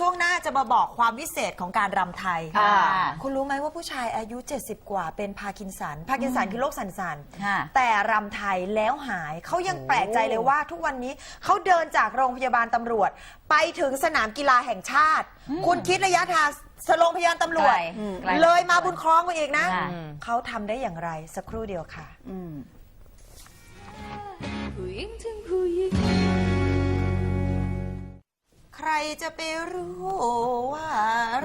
ช่วงหน้าจะมาบอกความวิเศษของการรำไทย ค่ะคุณรู้ไหมว่าผู้ชายอายุ 70 กว่าเป็นพาร์กินสัน พาร์กินสันคือโรคสันสันๆค่ะ แต่รำไทยแล้วหายเขายังแปลกใจเลยว่าทุกวันนี้เขาเดินจากโรงพยาบาลตำรวจ ไปถึงสนามกีฬาแห่งชาติ คุณคิดระยะทางสโรงพยาบาลตำรวจ ไกลอืมไกลเลยมาบุญครองมาอีกนะค่ะ เขาทำได้อย่างไรสักครู่เดียวค่ะอืมผู้หญิงถึงผู้หญิง ใครจะไปรู้ว่า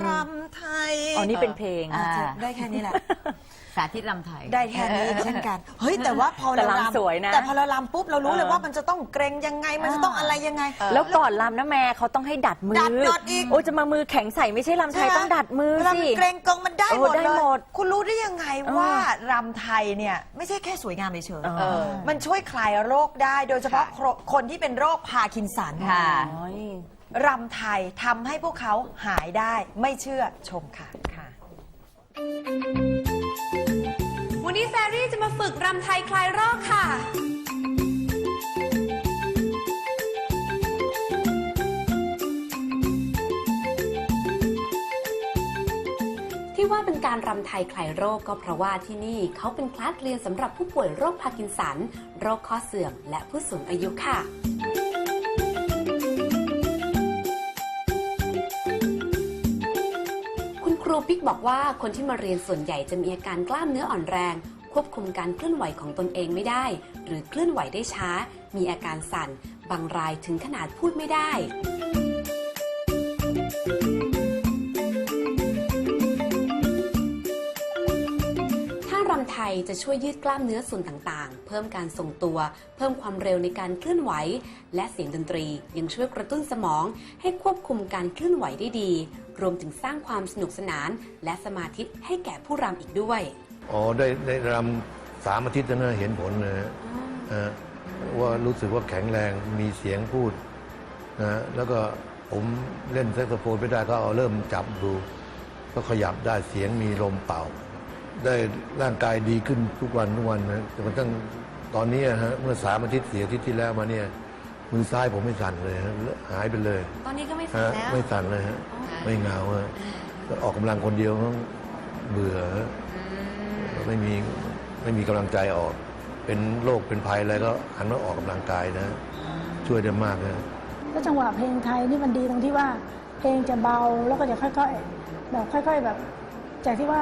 รำไทยอ๋อนี่เป็นเพลงอ่า ได้แค่นี้แหละ สาธิตรำไทย ได้แค่นี้เช่นกัน เฮ้ยแต่ว่าพอแต่เรารำสวยนะแต่พอเราลำปุ๊บเรารู้เลยเออว่ามันจะต้องเกรงยังไง มันจะต้องอะไรยังไง แล้วก่อนลำนะแม่เขาต้องให้ดัดมือดัดดัดอีก โอ้ยจะมามือแข็งใส่ไม่ใช่ลำไทยใช่หต้องดัดมือเวลาสิมันเกรงกงมันได้เออหมดได้เลยหมดคุณรู้ได้ยังไงว่ารำไทยเนี่ยไม่ใช่แค่สวยงามเฉยเออๆมันช่วยคลายโรคได้โดยเฉพาะคนที่เป็นโรคพาร์กินสัน ค่ะ โอ้ย รำไทยทำให้พวกเขาหายได้ไม่เชื่อชมค่ะ ค่ะ วันนี้แฟรี่จะมาฝึกรำไทยคลายโรคค่ะ ที่ว่าเป็นการรำไทยคลายโรคก็เพราะว่าที่นี่เขาเป็นคลาสเรียนสำหรับผู้ป่วยโรคพาร์กินสัน โรคข้อเสื่อม และผู้สูงอายุค่ะ ครูปิ๊กบอกว่าคนที่มาเรียนส่วนใหญ่จะมีอาการกล้ามเนื้ออ่อนแรง ควบคุมการเคลื่อนไหวของตนเองไม่ได้ หรือเคลื่อนไหวได้ช้า มีอาการสั่น บางรายถึงขนาดพูดไม่ได้ำไทยจะช่วยยืดกล้ามเนื้อส่วนต่างๆ เพิ่มการทรงตัว เพิ่มความเร็วในการเคลื่อนไหว และเสียงดนตรียังช่วยกระตุ้นสมอง ให้ควบคุมการเคลื่อนไหวได้ดี รวมถึงสร้างความสนุกสนาน และสมาธิให้แก่ผู้รำอีกด้วยอ๋อได้ได้รำสามอาทิตย์แล้วนะเห็นผลนะฮะเอ่อว่ารู้สึกว่าแข็งแรงมีเสียงพูดนะฮะแล้วก็ผมเล่นแซกโซโฟนไม่ได้ก็เอาเริ่มจับดู ก็ขยับได้เสียงมีลมเป่า ได้ร่างกายดีขึ้นทุกวันทุกวันนะแต่มันตั้งตอนนี้อะฮะเมื่อสามอาทิตย์สี่อาทิตย์ที่แล้วมาเนี่ยมือซ้ายผมไม่สั่นเลยฮะหายไปเลยตอนนี้ก็ไม่สั่นฮะแล้วไม่สั่นเลยฮะไม่เหงาฮะก็ออกกำลังคนเดียวก็เบื่อฮะไม่มีไม่มีกำลังใจออก เป็นโรคเป็นภัยอะไรก็หันมาออกกำลังกายนะ ช่วยได้มากนะแล้วจังหวะเพลงไทยนี่มันดีตรงที่ว่าเพลงจะเบาแล้วก็จะค่อยๆแบบค่อย ๆ แบบ จากที่ว่า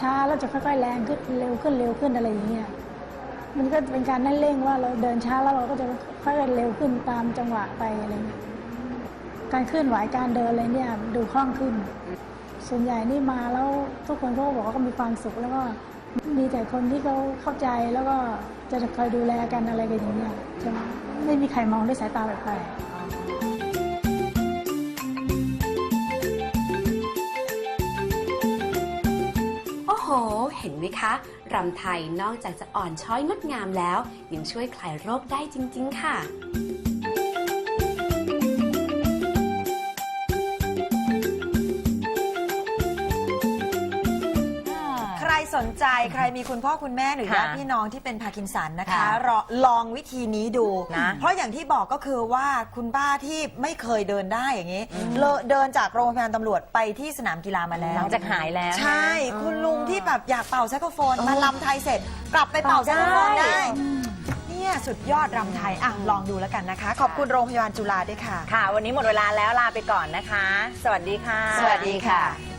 ช้าแล้วจะค่อยๆแรงขึ้นเร็วขึ้นเร็วขึ้นอะไรอย่างเงี้ยมันก็เป็นการนั่นเร่งว่าเราเดินช้าแล้วเราก็จะค่อยๆเร็วขึ้นตามจังหวะไปอะไรเงี้ยการเคลื่อนไหวการเดินอะไรเนี่ยดูคล่องขึ้น ส่วนใหญ่นี่มาแล้วทุกคนก็บอกว่าก็มีความสุขแล้วก็มีแต่คนที่เขาเข้าใจแล้วก็จะคอยดูแลกันอะไรกันอย่างเงี้ยใช่ไหมไม่มีใครมองด้วยสายตาแปลกๆ หเห็นไหมคะรำไทยนอกจากจะอ่อนช้อยงดงามแล้ว ยังช่วยคลายโรคได้จริง ๆ ค่ะใครสนใจใครมีคุณพ่อคุณแม่หรือค่ะญาติพี่น้องที่เป็นพาร์กินสันนะคะค่ะรอลองวิธีนี้ดูนะเพราะอย่างที่บอกก็คือว่าคุณป้าที่ไม่เคยเดินได้อย่างนี้เลอะเดินจากโรงพยาบาลตำรวจไปที่สนามกีฬามาแล้วหลังจากหายแล้ว ใช่นะคุณลุง ที่แบบอยากเป่าแซกโซโฟนมาลำไทยเสร็จ กลับไปเป่าแซกโซโฟนได้ได้ เนี่ยสุดยอดรำไทยอะลองดูแล้วกันนะคะ ขอบคุณโรงพยาบาลจุฬาด้วยค่ะ ค่ะ วันนี้หมดเวลาแล้วลาไปก่อนนะคะ สวัสดีค่ะ สวัสดีค่ะ